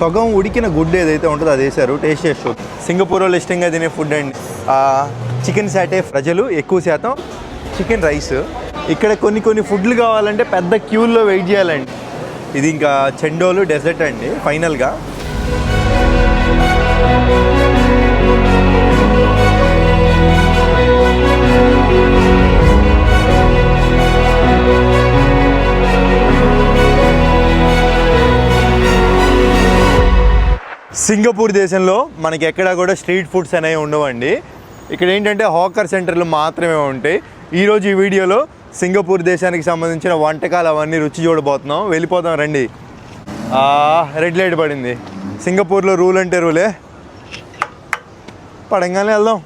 సగం ఉడికిన గుడ్డు ఏదైతే ఉంటుందో అది వేశారు టేస్ట్ చేసి సింగపూర్లో ఇష్టంగా తినే ఫుడ్ అండి. చికెన్ సాటే ప్రజలు ఎక్కువ శాతం చికెన్ రైస్ ఇక్కడ కొన్ని కొన్ని ఫుడ్లు కావాలంటే పెద్ద క్యూల్లో వెయిట్ చేయాలండి. ఇది ఇంకా చెండోలు డెజర్ట్ అండి ఫైనల్గా సింగపూర్ దేశంలో మనకి ఎక్కడా కూడా స్ట్రీట్ ఫుడ్స్ అనేవి ఉండవండి. ఇక్కడ ఏంటంటే హాకర్ సెంటర్లు మాత్రమే ఉంటాయి. ఈరోజు ఈ వీడియోలో సింగపూర్ దేశానికి సంబంధించిన వంటకాలు అవన్నీ రుచి చూడబోతున్నాం. వెళ్ళిపోతాం రండి. రెడ్ లైట్ పడింది. సింగపూర్లో రూల్ అంటే రూలే పడంగానే వెళ్దాం.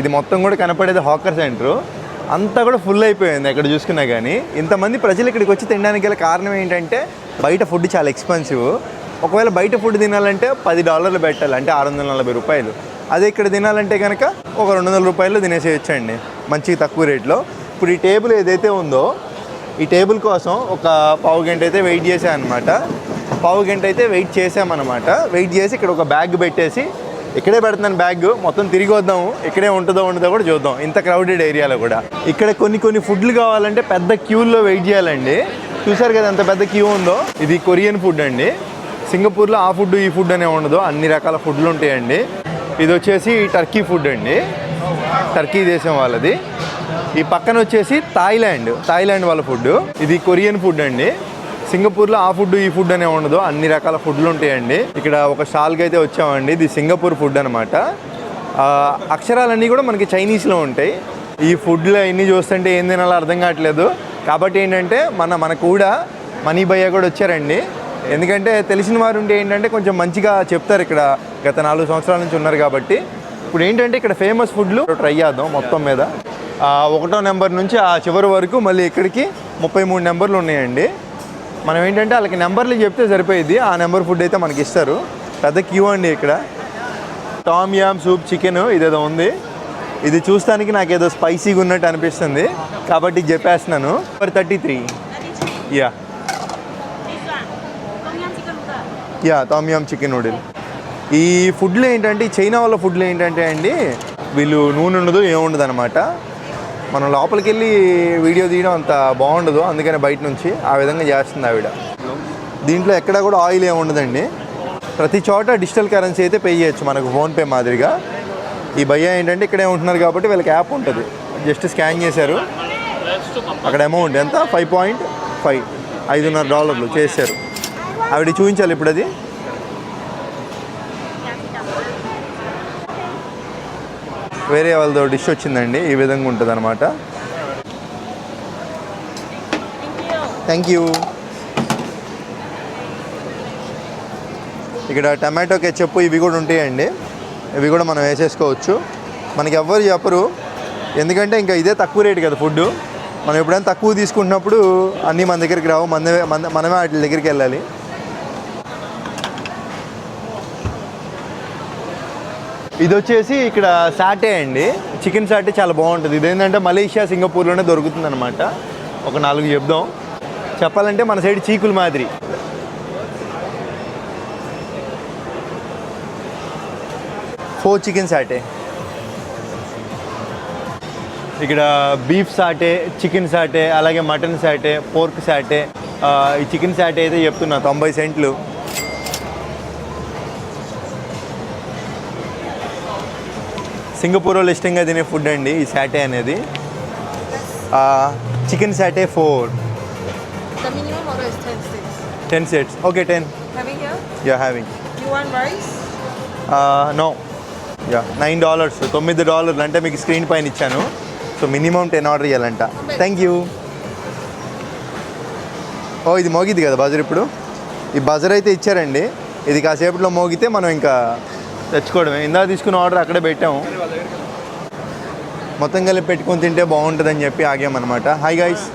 ఇది మొత్తం కూడా కనపడేది హాకర్ సెంటర్ అంతా కూడా ఫుల్ అయిపోయింది ఎక్కడ చూసుకున్నా కానీ ఇంతమంది ప్రజలు ఇక్కడికి వచ్చి తినడానికి గల కారణం ఏంటంటే బయట ఫుడ్ చాలా ఎక్స్పెన్సివ్ ఒకవేళ బయట ఫుడ్ తినాలంటే పది డాలర్లు పెట్టాలి అంటే ఆరు వందల నలభై రూపాయలు. అదే ఇక్కడ తినాలంటే కనుక ఒక రెండు వందల రూపాయలు తినేసేయచ్చండి మంచి తక్కువ రేట్లో. ఇప్పుడు ఈ టేబుల్ ఏదైతే ఉందో ఈ టేబుల్ కోసం ఒక పావు గంట అయితే వెయిట్ చేసామన్నమాట అనమాట పావు గంట అయితే వెయిట్ చేసామన్నమాట వెయిట్ చేసి ఇక్కడ ఒక బ్యాగ్ పెట్టేసి ఇక్కడే పెడుతున్నాను బ్యాగ్. మొత్తం తిరిగి వద్దాము. ఇక్కడే ఉంటుందో ఉండదో కూడా చూద్దాం. ఇంత క్రౌడెడ్ ఏరియాలో కూడా. ఇక్కడ కొన్ని కొన్ని ఫుడ్లు కావాలంటే పెద్ద క్యూల్లో వెయిట్ చేయాలండి. చూసారు కదా ఎంత పెద్ద క్యూ ఉందో? ఇది కొరియన్ ఫుడ్ అండి. సింగపూర్లో ఆ ఫుడ్ ఈ ఫుడ్ అనే ఉండదు. అన్ని రకాల ఫుడ్లు ఉంటాయండి. ఇది వచ్చేసి టర్కీ ఫుడ్ అండి. టర్కీ దేశం వాళ్ళది. ఈ పక్కన వచ్చేసి థాయిలాండ్ థాయిలాండ్ వాళ్ళ ఫుడ్ ఇది కొరియన్ ఫుడ్ అండి. సింగపూర్లో ఆ ఫుడ్ ఈ ఫుడ్ అనే ఉండదు. అన్ని రకాల ఫుడ్లు ఉంటాయండి. ఇక్కడ ఒక స్టాల్కి అయితే వచ్చామండి. ఇది సింగపూర్ ఫుడ్ అనమాట అక్షరాలన్నీ కూడా మనకి చైనీస్లో ఉంటాయి. ఈ ఫుడ్లు అన్నీ చూస్తుంటే ఏం తినాలో అర్థం కావట్లేదు. కాబట్టి ఏంటంటే మన మన కూడా మనీ భయ్య కూడా వచ్చారండి. ఎందుకంటే తెలిసిన వారు ఉంటే ఏంటంటే కొంచెం మంచిగా చెప్తారు ఇక్కడ. గత నాలుగు సంవత్సరాల నుంచి ఉన్నారు కాబట్టి. ఇప్పుడు ఏంటంటే ఇక్కడ ఫేమస్ ఫుడ్లు ట్రై చేద్దాం మొత్తం మీద. ఒకటో నెంబర్ నుంచి ఆ చివరి వరకు మళ్ళీ ఇక్కడికి ముప్పై మూడు నెంబర్లు ఉన్నాయండి. మనం ఏంటంటే వాళ్ళకి నెంబర్లు చెప్తే సరిపోయింది ఆ నెంబర్ ఫుడ్ అయితే మనకి ఇస్తారు. పెద్ద క్యూ అండి ఇక్కడ. టామ్ యామ్ సూప్ చికెన్ ఇదేదో ఉంది. ఇది చూస్తానికి నాకు ఏదో స్పైసీగా ఉన్నట్టు అనిపిస్తుంది. కాబట్టి చెప్పేస్తున్నాను. For thirty three yeah yeah tom yum chicken noodle ఈ ఫుడ్లు ఏంటంటే చైనా వాళ్ళ ఫుడ్లు ఏంటంటే అండి వీళ్ళు నూనె ఉండదు ఏముండదు అనమాట మనం లోపలికి వెళ్ళి వీడియో తీయడం అంత బాగుండదు. అందుకని బయట నుంచి ఆ విధంగా చేస్తుంది ఆవిడ. దీంట్లో ఎక్కడ కూడా ఆయిల్ ఏమి ఉండదండి. ప్రతి చోట డిజిటల్ కరెన్సీ అయితే పే చేయొచ్చు మనకు ఫోన్పే మాదిరిగా. ఈ భయ్య ఏంటంటే ఇక్కడే ఉంటున్నారు కాబట్టి వీళ్ళకి యాప్ ఉంటుంది. జస్ట్ స్కాన్ చేశారు. అక్కడ అమౌంట్ ఎంత? Five point five. ఐదున్నర డాలర్లు చేశారు. ఆవిడ చూపించాలి ఇప్పుడు అది. వేరే వాళ్ళతో డిష్ వచ్చిందండి ఈ విధంగా ఉంటుంది అనమాట థ్యాంక్ యూ ఇక్కడ టమాటో కెచప్ ఇవి కూడా ఉంటాయండి. ఇవి కూడా మనం వేసేసుకోవచ్చు. మనకి ఎవ్వరు చెప్పరు. ఎందుకంటే ఇంకా ఇదే తక్కువ రేటు కదా ఫుడ్ మనం ఎప్పుడైనా తక్కువ తీసుకుంటున్నప్పుడు అన్నీ మన దగ్గరికి రావు మనమే మన- మనమే వాటి దగ్గరికి వెళ్ళాలి. ఇది వచ్చేసి ఇక్కడ సాటే అండి. చికెన్ సాటే చాలా బాగుంటుంది. ఇదేంటంటే మలేషియా సింగపూర్లోనే దొరుకుతుంది అనమాట ఒక నాలుగు చెప్దాం. చెప్పాలంటే మన సైడ్ చీకుల మాదిరి. Four chicken satay. ఇక్కడ బీఫ్ సాటే చికెన్ సాటే అలాగే మటన్ సాటే పోర్క్ సాటే. ఈ చికెన్ సాటే అయితే చెప్తున్నా తొంభై సెంట్లు. సింగపూర్లో ఇష్టంగా తినే ఫుడ్ అండి ఈ సాటే అనేది. Chicken satay four. The minimum order is 10 sticks. Ten sets okay ten yeah having? No yeah nine dollars తొమ్మిది డాలర్లు అంటే మీకు స్క్రీన్ పైన ఇచ్చాను. సో మినిమం టెన్ ఆర్డర్ చేయాలంట. థ్యాంక్ యూ ఓ ఇది మోగిద్ది కదా బాజర్ ఇప్పుడు? ఈ బజర్ అయితే ఇచ్చారండి. ఇది కాసేపట్లో మోగితే మనం ఇంకా తెచ్చుకోవడమే. ఇందాక తీసుకున్న ఆర్డర్ అక్కడే పెట్టాము. మొత్తం కలిపి పెట్టుకొని తింటే బాగుంటుందని చెప్పి ఆగామన్నమాట. హాయ్ గాయస్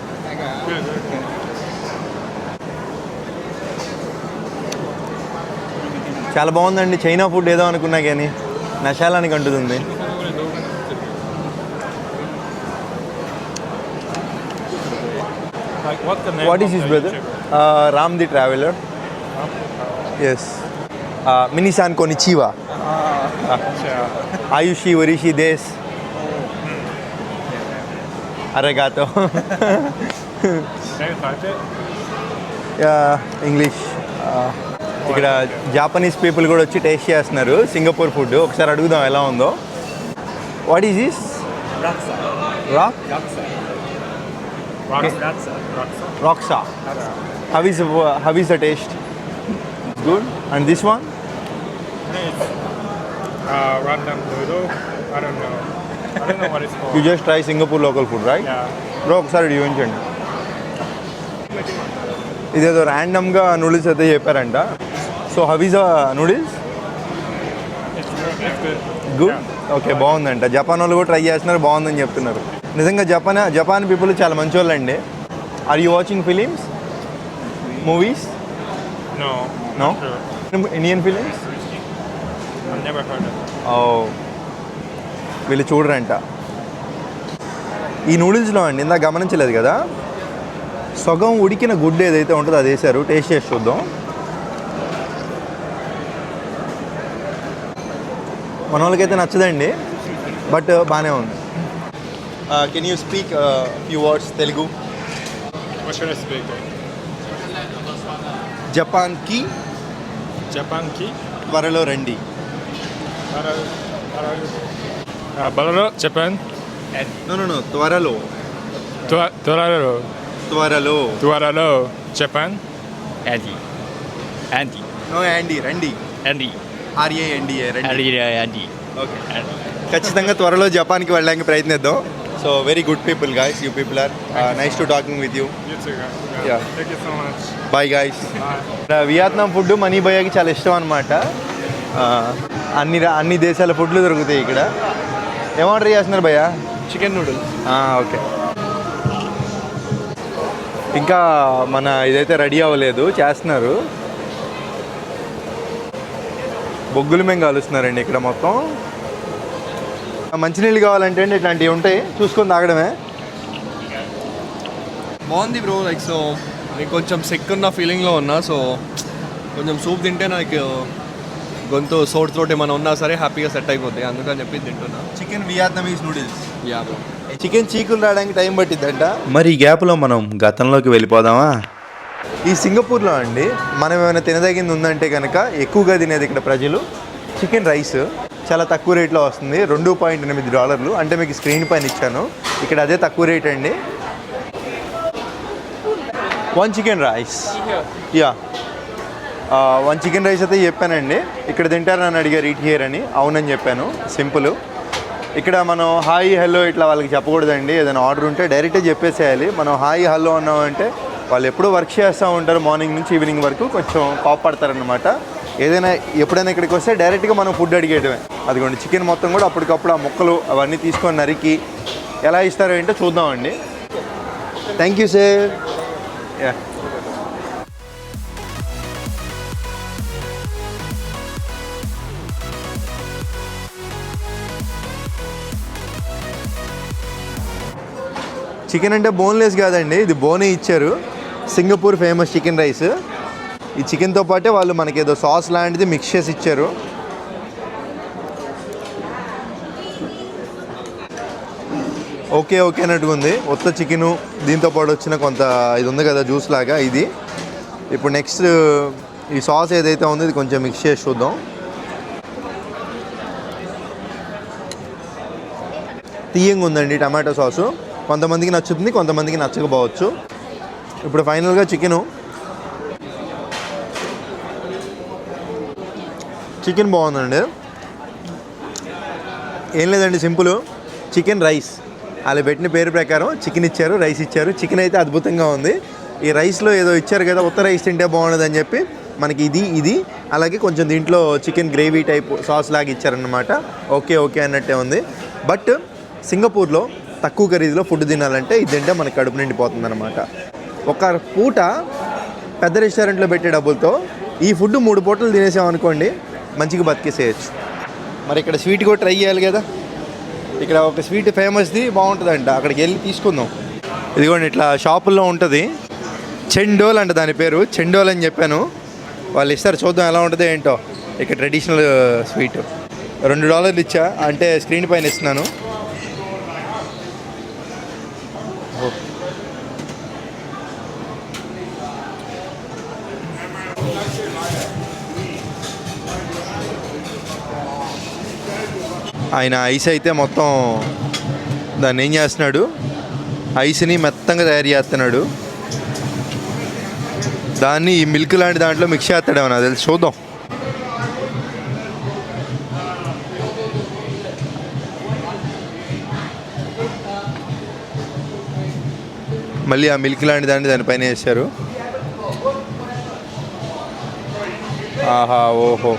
చాలా బాగుందండి. చైనా ఫుడ్ ఏదో అనుకున్నా కానీ నశాలానికి అంటుతుంది. What is of his brother Ram the traveller yes మినిసాన్ కొన్ని చీవా ఆయుషి వరిషి దేశ్ అరగాతో Can you type it? English ఇక్కడ జాపనీస్ పీపుల్ కూడా వచ్చి టేస్ట్ చేస్తున్నారు. సింగపూర్ ఫుడ్ ఒకసారి అడుగుదాం ఎలా ఉందో. What is this. Rock. రాక్సా how is how is the taste good and this one uh, random noodle. I don't know. I don't know what it's you called. Just try Singapore local food right Yeah. Bro ఒకసారి చూపించండి ఇదేదో ర్యాండమ్గా noodles అయితే చెప్పారంట so హవీజ్ noodles It's, it's good. Good okay బాగుందంట Japan వాళ్ళు కూడా try చేస్తున్నారు బాగుందని చెప్తున్నారు నిజంగా జపాన్ జపాన్ పీపుల్ చాలా మంచి వాళ్ళు అండి are you watching films movies No. No? Sure. Indian films ఓ వీళ్ళు చూడరంట. ఈ నూడిల్స్లో అండి ఇందాక గమనించలేదు కదా? సగం ఉడికిన గుడ్డు ఏదైతే ఉంటుందో అది వేసారు టేస్ట్ చేసి చూద్దాం. మన వాళ్ళకైతే నచ్చదండి బట్ బాగానే ఉంది. Can you speak few words Telugu? జపాన్కి Japan ki? త్వరలో రండి. Bara- bara- Uh, Balaro, Japan. No no త్వరలో Tua- Toraro. త్వరలో Tuaralo, Japan. Andy. Andy. No యాండీ రండి Andy. ఆర్ఏ ఎన్డీఏ రండి Andy. Andy. ఓకే. ఖచ్చితంగా త్వరలో జపాన్కి వెళ్ళడానికి ప్రయత్నిద్దాం so very good people guys you people are nice to talking with you You too, guys. Yeah. Thank you so much. Bye guys. Vietnam food Mani భయ్యాకి చాలా ఇష్టం అనమాట అన్ని అన్ని దేశాల ఫుడ్లు దొరుకుతాయి ఇక్కడ. ఏం ఆర్డర్ చేస్తున్నారు భయ్యా? Chicken noodles okay. ఇంకా మన ఇదైతే రెడీ అవ్వలేదు చేస్తున్నారు. బొగ్గులు మేము కలుస్తున్నారండి ఇక్కడ మొత్తం. మంచినీళ్ళు కావాలంటే అండి ఇట్లాంటివి ఉంటాయి చూసుకొని తాగడమే. బాగుంది బ్రో లైక్ సో నేను కొంచెం సిక్ ఉన్న ఫీలింగ్లో ఉన్నా సో కొంచెం సూప్ తింటే నాకు గొంతు సోట్ తోటి ఏమైనా ఉన్నా సరే హ్యాపీగా సెట్ అయిపోద్ది. అందుకని చెప్పి తింటున్నా. Chicken Vietnamese noodles yeah chicken చీకులు రావడానికి టైం పట్టిద్దంట. మరి ఈ గ్యాప్లో మనం గతంలోకి వెళ్ళిపోదామా? ఈ సింగపూర్లో అండి మనం ఏమైనా తినదగింది ఉందంటే కనుక ఎక్కువగా తినేది ఇక్కడ ప్రజలు చికెన్ రైస్ చాలా తక్కువ రేట్లో వస్తుంది. రెండు పాయింట్ ఎనిమిది డాలర్లు. అంటే మీకు స్క్రీన్ పైన ఇచ్చాను. ఇక్కడ అదే తక్కువ రేట్ అండి. One chicken rice yeah one chicken rice అయితే చెప్పానండి. ఇక్కడ తింటారని అడిగారు ఈట్ హియర్ అని. అవునని చెప్పాను. సింపుల్. ఇక్కడ మనం హాయ్ హలో ఇట్లా వాళ్ళకి చెప్పకూడదండి. ఏదైనా ఆర్డర్ ఉంటే డైరెక్ట్గా చెప్పేసేయాలి. మనం హాయ్ హలో అన్నామంటే వాళ్ళు ఎప్పుడూ వర్క్ చేస్తూ ఉంటారు. మార్నింగ్ నుంచి ఈవినింగ్ వరకు కొంచెం కోపడతారనమాట ఏదైనా ఎప్పుడైనా ఇక్కడికి వస్తే డైరెక్ట్గా మనం ఫుడ్ అడిగేయడమే. అదిగోండి చికెన్ మొత్తం కూడా అప్పటికప్పుడు ఆ ముక్కలు అవన్నీ తీసుకొని నరికి ఎలా ఇస్తారో ఏంటో చూద్దామండి. Thank you sir yeah chicken అంటే బోన్లెస్ కాదండి ఇది బోనే ఇచ్చారు. సింగపూర్ ఫేమస్ చికెన్ రైస్ ఈ చికెన్తో పాటే వాళ్ళు మనకి ఏదో సాస్ లాంటిది మిక్స్ చేసి ఇచ్చారు. ఓకే ఓకే అన్నట్టుగా ఉంది. ఉత్త చికెను దీంతో పాటు వచ్చిన కొంత ఇది ఉంది కదా జ్యూస్ లాగా ఇది. ఇప్పుడు నెక్స్ట్ ఈ సాస్ ఏదైతే ఉందో ఇది కొంచెం మిక్స్ చేసి చూద్దాం. తీయంగా ఉందండి టమాటో సాసు కొంతమందికి నచ్చుతుంది కొంతమందికి నచ్చకపోవచ్చు. ఇప్పుడు ఫైనల్గా చికెను. చికెన్ బాగుందండి. ఏం లేదండి సింపుల్. Chicken rice. వాళ్ళు పెట్టిన పేరు ప్రకారం చికెన్ ఇచ్చారు రైస్ ఇచ్చారు. చికెన్ అయితే అద్భుతంగా ఉంది. ఈ రైస్లో ఏదో ఇచ్చారు కదా ఉత్త రైస్ తింటే బాగుండదని చెప్పి మనకి ఇది ఇది. అలాగే కొంచెం దీంట్లో చికెన్ గ్రేవీ టైప్ సాస్ లాగా ఇచ్చారనమాట ఓకే ఓకే అన్నట్టే ఉంది. బట్ సింగపూర్లో తక్కువ ఖరీదులో ఫుడ్ తినాలంటే ఇది తింటే మనకి కడుపు నిండిపోతుంది అనమాట ఒక పూట పెద్ద రెస్టారెంట్లో పెట్టే డబ్బులతో ఈ ఫుడ్ మూడు పూటలు తినేసామనుకోండి మంచిగా బతికేసేయచ్చు. మరి ఇక్కడ స్వీట్ కూడా ట్రై చేయాలి కదా? ఇక్కడ ఒక స్వీట్ ఫేమస్ది బాగుంటుందంట అక్కడికి వెళ్ళి తీసుకుందాం. ఇదిగోండి ఇట్లా షాపుల్లో ఉంటుంది. చెండోల్ అంట దాని పేరు చెండోల్ అని చెప్పాను. వాళ్ళు ఇస్తారు చూద్దాం ఎలా ఉంటుందో ఏంటో. ఇక్కడ ట్రెడిషనల్ స్వీట్. రెండు డాలర్లు ఇచ్చా అంటే స్క్రీన్ పైన ఇస్తున్నాను. ఆయన ఐస్ అయితే మొత్తం దాన్ని ఏం చేస్తున్నాడు? ఐస్ని మెత్తంగా తయారు చేస్తున్నాడు. దాన్ని ఈ మిల్క్ లాంటి దాంట్లో మిక్స్ చేస్తాడు నాకు తెలిసి. చూద్దాం. మళ్ళీ ఆ మిల్క్ లాంటి దాన్ని దానిపైన వేశారు. ఆహా ఓహో.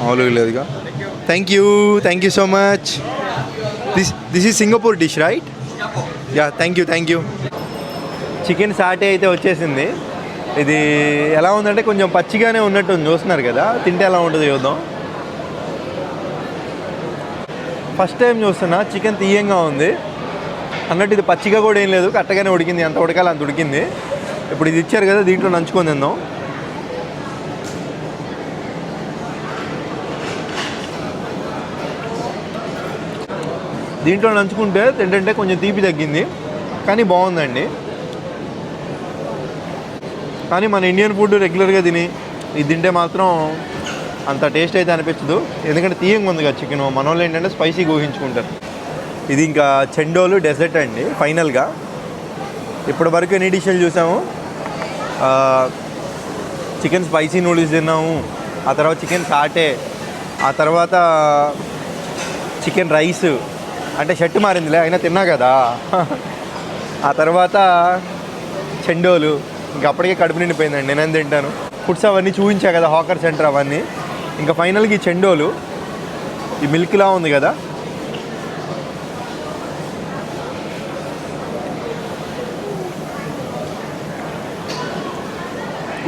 మామూలుగా లేదుగా. Thank you thank you so much this this is Singapore dish right yeah thank you thank you chicken satay అయితే వచ్చేసింది. ఇది ఎలా ఉందంటే కొంచెం పచ్చిగానే ఉన్నట్టు చూస్తున్నారు కదా? తింటే ఎలా ఉంటుంది చూద్దాం. ఫస్ట్ టైం చూస్తున్నా చికెన్ తీయంగా ఉంది. అన్నట్టు ఇది పచ్చిగా కూడా ఏం లేదు కరెక్ట్గానే ఉడికింది ఎంత ఉడకాలి అంత ఉడికింది. ఇప్పుడు ఇది ఇచ్చారు కదా దీంట్లో నంచుకొని తిందాం. దీంట్లో నంచుకుంటే ఏంటంటే కొంచెం తీపి తగ్గింది. కానీ బాగుందండి. కానీ మన ఇండియన్ ఫుడ్ రెగ్యులర్గా తిని ఇది తింటే మాత్రం అంత టేస్ట్ అయితే అనిపించదు ఎందుకంటే తీయంగా ఉంది కదా చికెన్. మన వాళ్ళు ఏంటంటే స్పైసీ ఊహించుకుంటారు. ఇది ఇంకా చెండోలు డెజర్ట్ అండి ఫైనల్గా. ఇప్పటి వరకు ఎన్ని డిషెలు చూసాము? చికెన్ స్పైసీ నూడిల్స్ తిన్నాము. ఆ తర్వాత చికెన్ సాటే. ఆ తర్వాత చికెన్ రైస్. అంటే షర్ట్ మారిందిలే అయినా తిన్నా కదా. ఆ తర్వాత చెండోలు ఇంకా అప్పటికే కడుపు నిండిపోయిందండి నేనేం తింటాను. ఫుడ్స్ అవన్నీ చూపించా కదా హాకర్ సెంటర్ అవన్నీ. ఇంకా ఫైనల్గా ఈ చెండోలు ఈ మిల్క్లా ఉంది కదా.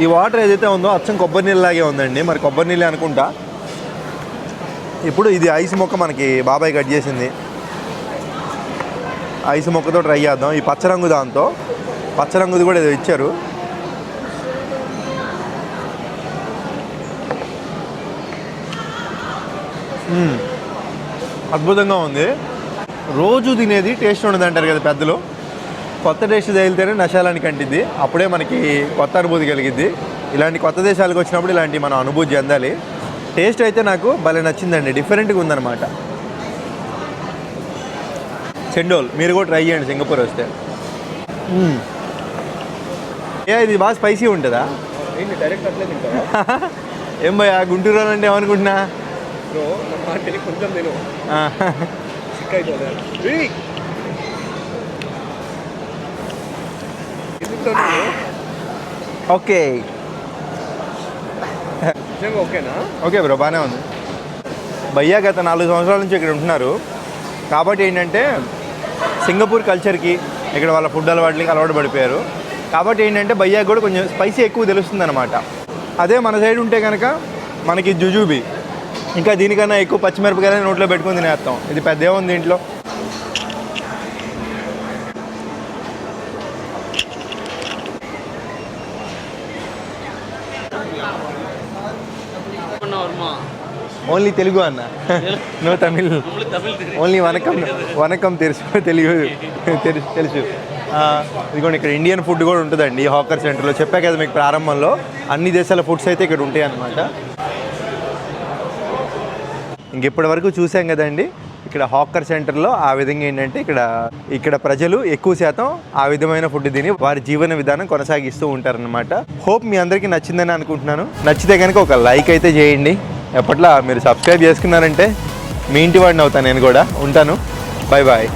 ఈ వాటర్ ఏదైతే ఉందో అచ్చం కొబ్బరి నీళ్ళలాగే ఉందండి. మరి కొబ్బరి నీళ్ళే అనుకుంటా. ఇప్పుడు ఇది ఐస్ మొక్క మనకి బాబాయ్ కట్ చేసింది. ఐస్ మొక్కతో ట్రై చేద్దాం. ఈ పచ్చ రంగు దాంతో. పచ్చ రంగుది కూడా ఏదో ఇచ్చారు. అద్భుతంగా ఉంది. రోజు తినేది టేస్ట్ ఉండదు అంటారు కదా పెద్దలు. కొత్త టేస్ట్ తగిలితేనే నశాలానికి అంటిద్ది అప్పుడే మనకి కొత్త అనుభూతి కలిగిద్ది. ఇలాంటి కొత్త దేశాలకు వచ్చినప్పుడు ఇలాంటి మనం అనుభూతి చెందాలి. టేస్ట్ అయితే నాకు భలే నచ్చిందండి. డిఫరెంట్గా ఉందన్నమాట. చెండోల్ మీరు కూడా ట్రై చేయండి సింగపూర్ వస్తే. ఏ ఇది బాగా స్పైసీ ఉంటుందా? ఏం భయ గుంటూరు అంటే ఏమనుకుంటున్నా? ఓకే. ఓకేనా? ఓకే బ్రో బాగానే ఉంది. భయ్యా గత నాలుగు సంవత్సరాల నుంచి ఇక్కడ ఉంటున్నారు. కాబట్టి ఏంటంటే సింగపూర్ కల్చర్కి ఇక్కడ వాళ్ళ ఫుడ్ అలవాట్లకి అలవాటు పడిపోయారు. కాబట్టి ఏంటంటే బయ్యాకి కూడా కొంచెం స్పైసీ ఎక్కువ తెలుస్తుంది అనమాట అదే మన సైడ్ ఉంటే కనుక మనకి జుజూబీ. ఇంకా దీనికన్నా ఎక్కువ పచ్చిమిరపకాయలు నోట్లో పెట్టుకుని తినేస్తాం. ఇది పెద్ద ఉంది దీంట్లో? ఓన్లీ తెలుగు అన్న. నో తమిళ్. ఓన్లీ వనకం వనకం తెలుసు తెలుగు తెలుసు తెలుసు. ఇదిగోండి ఇక్కడ ఇండియన్ ఫుడ్ కూడా ఉంటుందండి ఈ హాకర్ సెంటర్లో చెప్పా కదా మీకు ప్రారంభంలో అన్ని దేశాల ఫుడ్స్ అయితే ఇక్కడ ఉంటాయి అన్నమాట. ఇంకెప్పటి వరకు చూసాం కదండి ఇక్కడ హాకర్ సెంటర్లో ఆ విధంగా ఏంటంటే ఇక్కడ ఇక్కడ ప్రజలు ఎక్కువ శాతం ఆ విధమైన ఫుడ్ తిని వారి జీవన విధానం కొనసాగిస్తూ ఉంటారనమాట హోప్ మీ అందరికీ నచ్చిందని అనుకుంటున్నాను. నచ్చితే కనుక ఒక లైక్ అయితే చేయండి. ఎప్పట్లా మీరు సబ్స్క్రైబ్ చేసుకున్నారంటే మీ ఇంటి వాడిని అవుతాను నేను కూడా. ఉంటాను. Bye bye